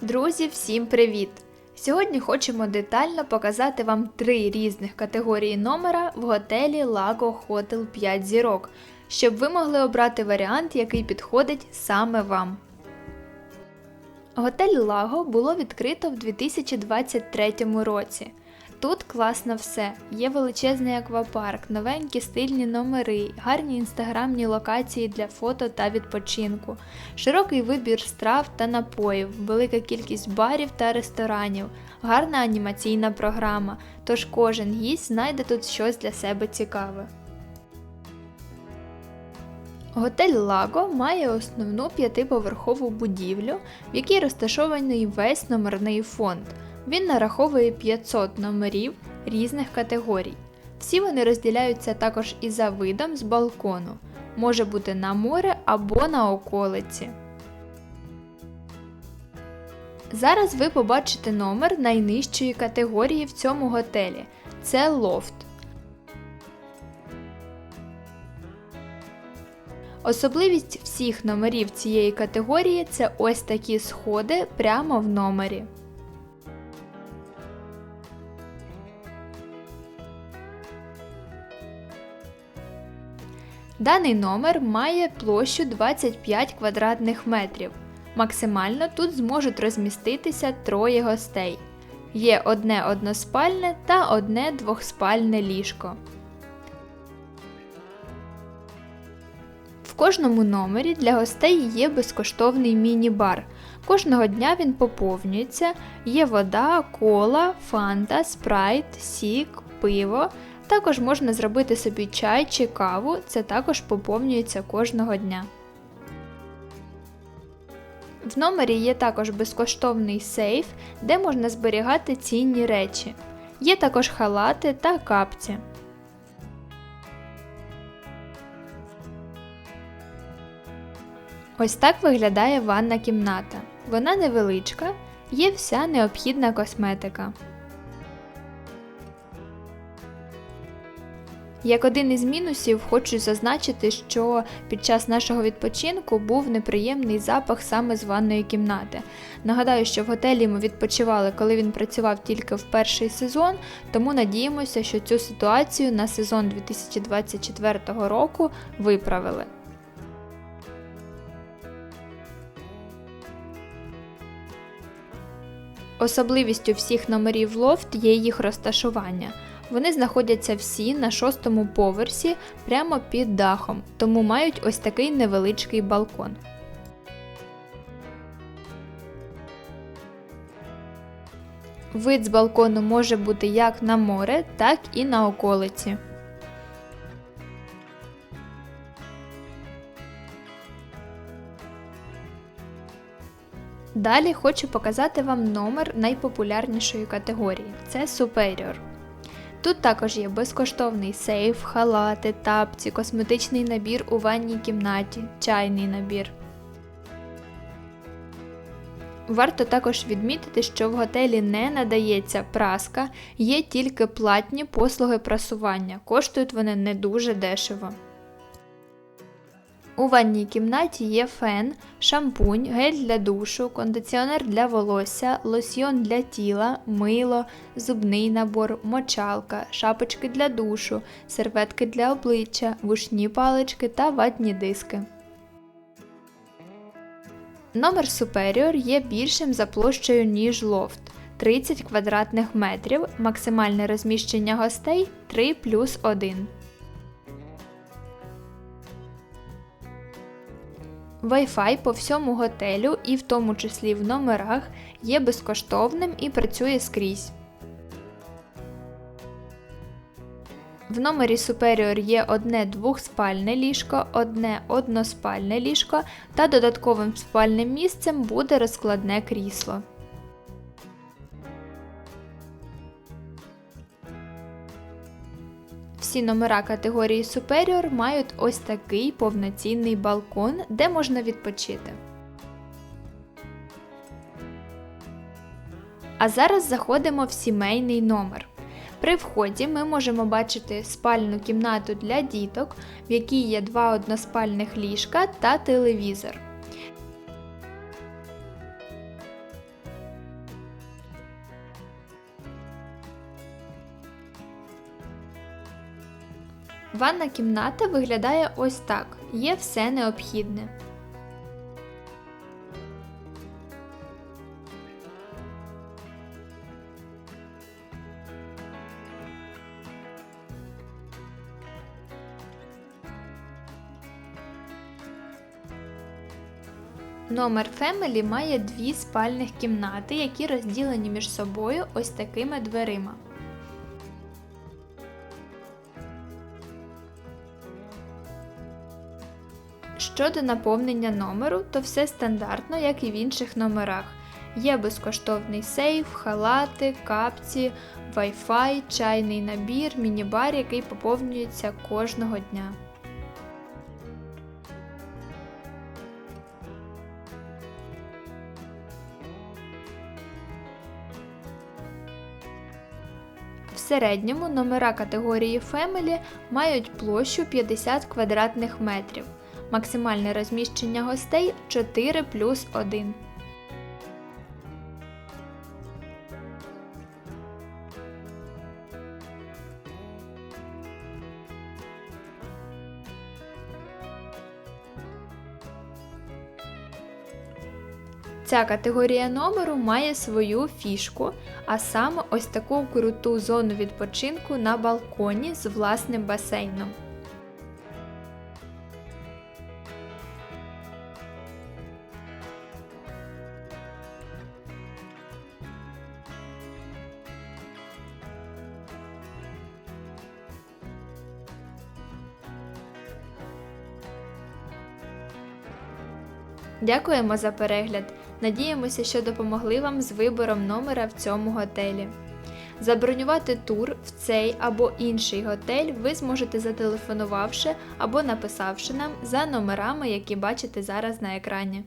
Друзі, всім привіт! Сьогодні хочемо детально показати вам три різних категорії номера в готелі Lago Hotel 5 зірок, щоб ви могли обрати варіант, який підходить саме вам. Готель Лаго було відкрито в 2023 році. Тут класно все. Є величезний аквапарк, новенькі стильні номери, гарні інстаграмні локації для фото та відпочинку, широкий вибір страв та напоїв, велика кількість барів та ресторанів, гарна анімаційна програма. Тож кожен гість знайде тут щось для себе цікаве. Готель Лаго має основну п'ятиповерхову будівлю, в якій розташований весь номерний фонд. Він нараховує 500 номерів різних категорій. Всі вони розділяються також і за видом з балкону. Може бути на море або на околиці. Зараз ви побачите номер найнижчої категорії в цьому готелі. Це лофт. Особливість всіх номерів цієї категорії це ось такі сходи прямо в номері. Даний номер має площу 25 квадратних метрів. Максимально тут зможуть розміститися троє гостей. Є одне односпальне та одне двохспальне ліжко. В кожному номері для гостей є безкоштовний міні-бар. Кожного дня він поповнюється, є вода, кола, фанта, спрайт, сік, пиво. Також можна зробити собі чай чи каву, це також поповнюється кожного дня. В номері є також безкоштовний сейф, де можна зберігати цінні речі. Є також халати та капці. Ось так виглядає ванна кімната. Вона невеличка, є вся необхідна косметика. Як один із мінусів, хочу зазначити, що під час нашого відпочинку був неприємний запах саме з ванної кімнати. Нагадаю, що в готелі ми відпочивали, коли він працював тільки в перший сезон, тому надіємося, що цю ситуацію на сезон 2024 року виправили. Особливістю всіх номерів лофт є їх розташування. Вони знаходяться всі на шостому поверсі прямо під дахом, тому мають ось такий невеличкий балкон. Вид з балкону може бути як на море, так і на околиці. Далі хочу показати вам номер найпопулярнішої категорії це Superior. Тут також є безкоштовний сейф, халати, тапці, косметичний набір у ванній кімнаті, чайний набір. Варто також відмітити, що в готелі не надається праска, є тільки платні послуги прасування. Коштують вони не дуже дешево. У ванній кімнаті є фен, шампунь, гель для душу, кондиціонер для волосся, лосьйон для тіла, мило, зубний набор, мочалка, шапочки для душу, серветки для обличчя, вушні палички та ватні диски. Номер Superior є більшим за площею, ніж лофт 30 квадратних метрів, максимальне розміщення гостей 3 плюс 1. Wi-Fi по всьому готелю і в тому числі в номерах є безкоштовним і працює скрізь. В номері Superior є одне двохспальне ліжко, одне односпальне ліжко та додатковим спальним місцем буде розкладне крісло. Всі номера категорії Superior мають ось такий повноцінний балкон, де можна відпочити. А зараз заходимо в сімейний номер. При вході ми можемо бачити спальну кімнату для діток, в якій є два односпальних ліжка та телевізор. Ванна кімната виглядає ось так: є все необхідне. Номер Family має дві спальних кімнати, які розділені між собою ось такими дверима. Щодо наповнення номеру, то все стандартно, як і в інших номерах. Є безкоштовний сейф, халати, капці, Wi-Fi, чайний набір, міні-бар, який поповнюється кожного дня. В середньому номера категорії Family мають площу 50 квадратних метрів. Максимальне розміщення гостей 4 плюс 1. Ця категорія номеру має свою фішку, а саме ось таку круту зону відпочинку на балконі з власним басейном. Дякуємо за перегляд. Надіємося, що допомогли вам з вибором номера в цьому готелі. Забронювати тур в цей або інший готель ви зможете зателефонувавши або написавши нам за номерами, які бачите зараз на екрані.